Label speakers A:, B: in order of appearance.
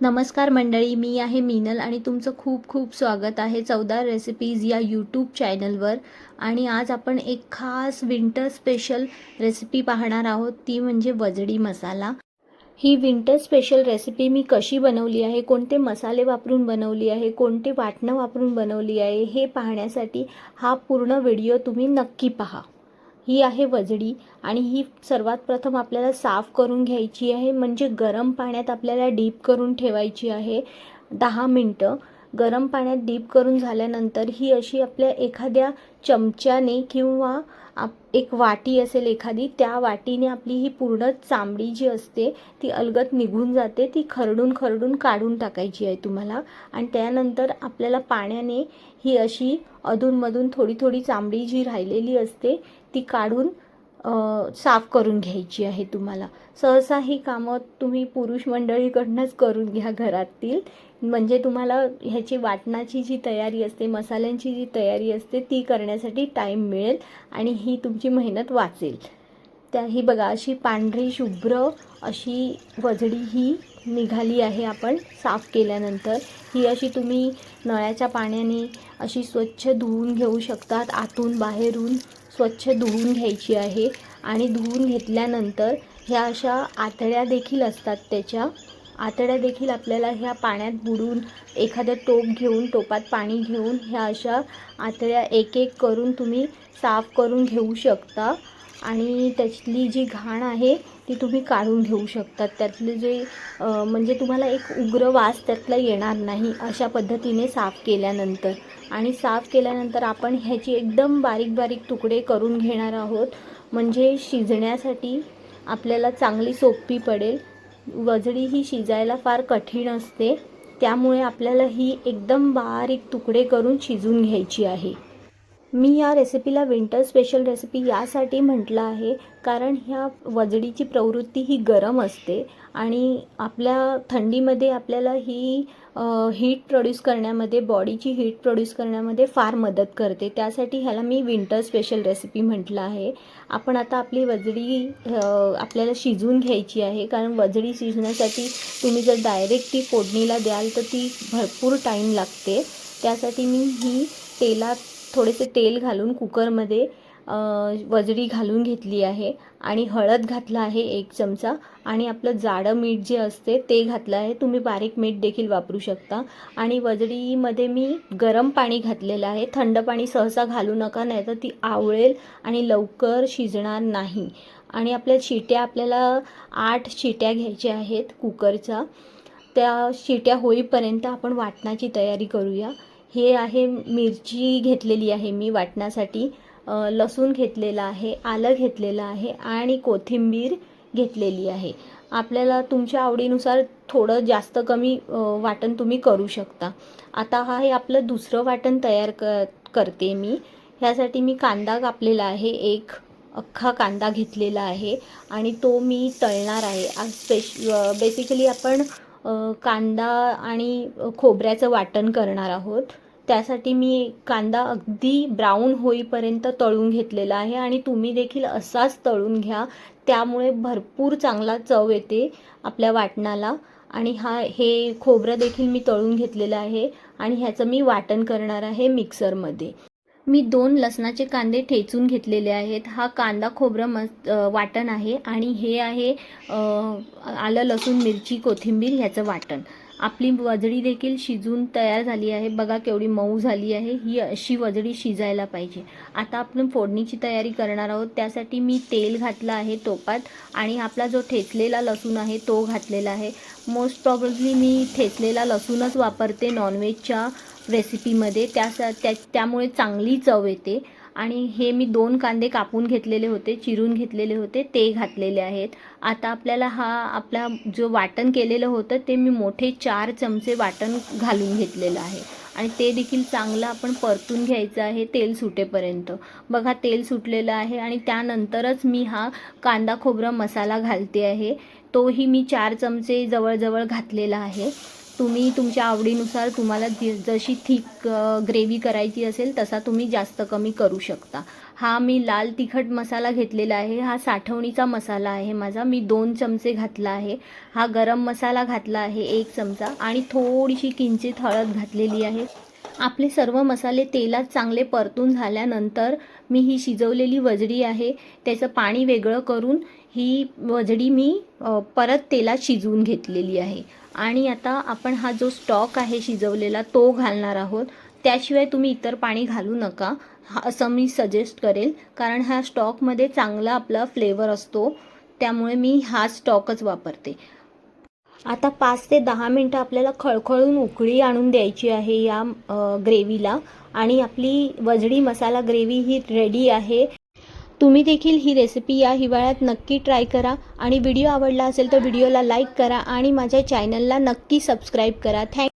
A: नमस्कार मंडळी मी आहे मीनल आणि तुमचं खूप खूप स्वागत आहे चौदार रेसिपीज या यूट्यूब चॅनलवर आणि आज आपण एक खास विंटर स्पेशल रेसिपी पाहणार आहोत ती म्हणजे वजडी मसाला. ही विंटर स्पेशल रेसिपी मी कशी बनवली आहे कोणते मसाले वापरून बनवली आहे कोणते वाटणं वापरून बनवली आहे हे पाहण्यासाठी हा पूर्ण व्हिडिओ तुम्ही नक्की पहा. ही आहे वजडी आणि ही सर्वात प्रथम आपल्याला साफ करून घ्यायची आहे म्हणजे गरम पाण्यात आपल्याला डीप करून ठेवायची आहे दहा मिनटं. गरम पाण्यात डीप करून झाल्यानंतर ही अशी आपल्या एखाद्या चमच्याने किंवा आप एक वाटी असेल एखादी त्या वाटीने आपली ही पूर्ण चांबडी जी असते ती अलगत निघून जाते. ती खरडून खरडून काढून टाकायची आहे तुम्हाला. आणि त्यानंतर आपल्याला पाण्याने ही अशी अधूनमधून थोडी थोडी चांबडी जी राहिलेली असते ती काढून साफ करून घ्यायची आहे तुम्हाला. सहसा ही कामं तुम्ही पुरुष मंडळीकडनंच करून घ्या घरातील. म्हणजे तुम्हाला ह्याची वाटणाची जी तयारी असते मसाल्यांची जी तयारी असते ती करण्यासाठी टाईम मिळेल आणि ही तुमची मेहनत वाचेल. त्या ही बघा अशी पांढरी शुभ्र अशी वजडी ही निघाली आहे आपण साफ केल्यानंतर. ही अशी तुम्ही नळ्याच्या पाण्याने अशी स्वच्छ धुवून घेऊ शकतात आतून बाहेरून. स्वच्छ धुवून घ्यायची आहे आणि धुवून घेतल्यानंतर ह्या अशा आतड्या देखील असतात त्याच्या. आतड्या देखील आपल्याला ह्या पाण्यात बुडून एखादं टोप घेऊन टोपात पाणी घेऊन ह्या अशा आतड्या एक एक करून तुम्ही साफ करून घेऊ शकता. आणि त्यातली जी घाण आहे ती तुम्ही काढून घेऊ शकता. त्यातले जे म्हणजे तुम्हाला एक उग्र वास त्यातला येणार नाही अशा पद्धतीने साफ केल्यानंतर. आणि साफ केल्यानंतर आपण ह्याची एकदम बारीक बारीक तुकडे करून घेणार आहोत. म्हणजे शिजण्यासाठी आपल्याला चांगली सोपी पडेल. वजडी ही शिजायला फार कठीण असते. त्यामुळे आपल्याला ही एकदम बारीक तुकडे करून शिजून घ्यायची आहे. मी या रेसिपीला विंटर स्पेशल रेसिपी यासाठी म्हटलं आहे. कारण ह्या वजडीची प्रवृत्ती ही गरम असते आणि आपल्या थंडीमध्ये आपल्याला ही हीट प्रोड्यूस करण्यामध्ये बॉडीची हीट प्रोड्यूस करण्यामध्ये फार मदत करते. त्यासाठी ह्याला मी विंटर स्पेशल रेसिपी म्हटलं आहे. आपण आता आपली वजडी आपल्याला शिजवून घ्यायची आहे. कारण वजडी शिजण्यासाठी तुम्ही जर डायरेक्ट ती फोडणीला द्याल तर ती भरपूर टाईम लागते. त्यासाठी मी ही तेलात थोडेसे तेल घालून कुकरमध्ये वजडी घालून घेतली आहे आणि हळद घातला आहे एक चमचा आणि आपलं जाडं मीठ जे असते ते घातलं आहे. तुम्ही बारीक मीठ देखील वापरू शकता. आणि वजडीमध्ये मी गरम पाणी घातलेलं आहे. थंड पाणी सहसा घालू नका नाही तर ती आवळेल आणि लवकर शिजणार नाही. आणि आपल्या शिट्या आपल्याला आठ शिट्या घ्यायच्या आहेत कुकरच्या. त्या शिट्या होईपर्यंत आपण वाटणाची तयारी करूया. हे आहे मिरची घेतलेली आहे मी वाटण्यासाठी. लसूण घेतलेला आहे आलं घेतलेलं आहे आणि कोथिंबीर घेतलेली आहे. आपल्याला तुमच्या आवडीनुसार थोडं जास्त कमी वाटण तुम्ही करू शकता. आता हा हे आपलं दुसरं वाटण तयार क करते मी. ह्यासाठी मी कांदा कापलेला आहे एक अख्खा कांदा घेतलेला आहे आणि तो मी तळणार आहे. आज स्पेश बेसिकली आपण कांदा आणि खोबऱ्याचं वाटण करणार आहोत. त्यासाठी मी कांदा अगदी ब्राऊन होईपर्यंत तळून घेतलेला आहे आणि तुम्ही देखील असाच तळून घ्या. त्यामुळे भरपूर चांगला चव येते आपल्या वाटणाला. आणि हा हे खोबरं देखील मी तळून घेतलेलं आहे आणि ह्याचं मी वाटण करणार आहे मिक्सरमध्ये. मी दोन लसणाचे कांदे ठेचून घेतलेले आहेत. हा कांदा खोबरं मस्त वाटण आहे आणि हे आहे आलं लसूण मिरची कोथिंबीर ह्याचं वाटण. आपली वजडी देखील शिजून तयार झाली आहे. बघा केवढी मऊ झाली आहे. ही अशी वजडी शिजायला पाहिजे. आता आपण फोडणीची तयारी करणार आहोत. त्यासाठी मी तेल घातलं आहे तोपात आणि आपला जो ठेचलेला लसूण आहे तो घातलेला आहे. मोस्ट प्रॉब्लेमली मी ठेचलेला लसूणच वापरते नॉनव्हेजच्या रेसिपीमध्ये त्यासा त्या त्यामुळे चांगली चव येते. आणि हे मी दोन कांदे कापून घेतलेले होते चिरून घेतलेले होते ते घातलेले आहेत. आता आपल्याला हा आपला जो वाटण केलेलं होतं ते मी मोठे चार चमचे वाटण घालून घेतलेलं आहे. आणि ते देखील चांगलं आपण परतून घ्यायचं आहे तेल सुटेपर्यंत. बघा तेल सुटलेलं आहे आणि त्यानंतरच मी हा कांदा खोबरं मसाला घालते आहे. तोही मी चार चमचे जवळजवळ घातलेला आहे. तुम्ही तुमच्या आवडीनुसार तुम्हाला जी जशी थिक ग्रेव्ही करायची असेल तसा तुम्ही जास्त कमी करू शकता. हा मी लाल तिखट मसाला घेतलेला आहे. हा साठवणीचा मसाला आहे माझा. मी दोन चमचे घातला आहे. हा गरम मसाला घातला आहे एक चमचा आणि थोडीशी किंचित हळद घातलेली आहे. आपले सर्व मसाले तेलात चांगले परतून झाल्यानंतर मी ही शिजवलेली वजडी आहे त्याचं पाणी वेगळं करून ही वजडी मी परत तेलात शिजवून घेतलेली आहे. आणि आता आपण हा जो स्टॉक आहे शिजवलेला तो घालणार आहोत. त्याशिवाय तुम्ही इतर पाणी घालू नका हा असं मी सजेस्ट करेल. कारण ह्या स्टॉकमध्ये चांगला आपला फ्लेवर असतो त्यामुळे मी हा स्टॉकच वापरते. आता पाच ते दहा मिनटं आपल्याला खळखळून उकळी आणून द्यायची आहे या ग्रेव्हीला. आणि आपली वजडी मसाला ग्रेव्ही ही रेडी आहे. तुम्ही देखील ही रेसिपी या हिवाळ्यात नक्की ट्राय करा. आणि व्हिडिओ आवडला असेल तर व्हिडिओला लाईक करा आणि माझ्या चॅनलला नक्की सबस्क्राईब करा. थँक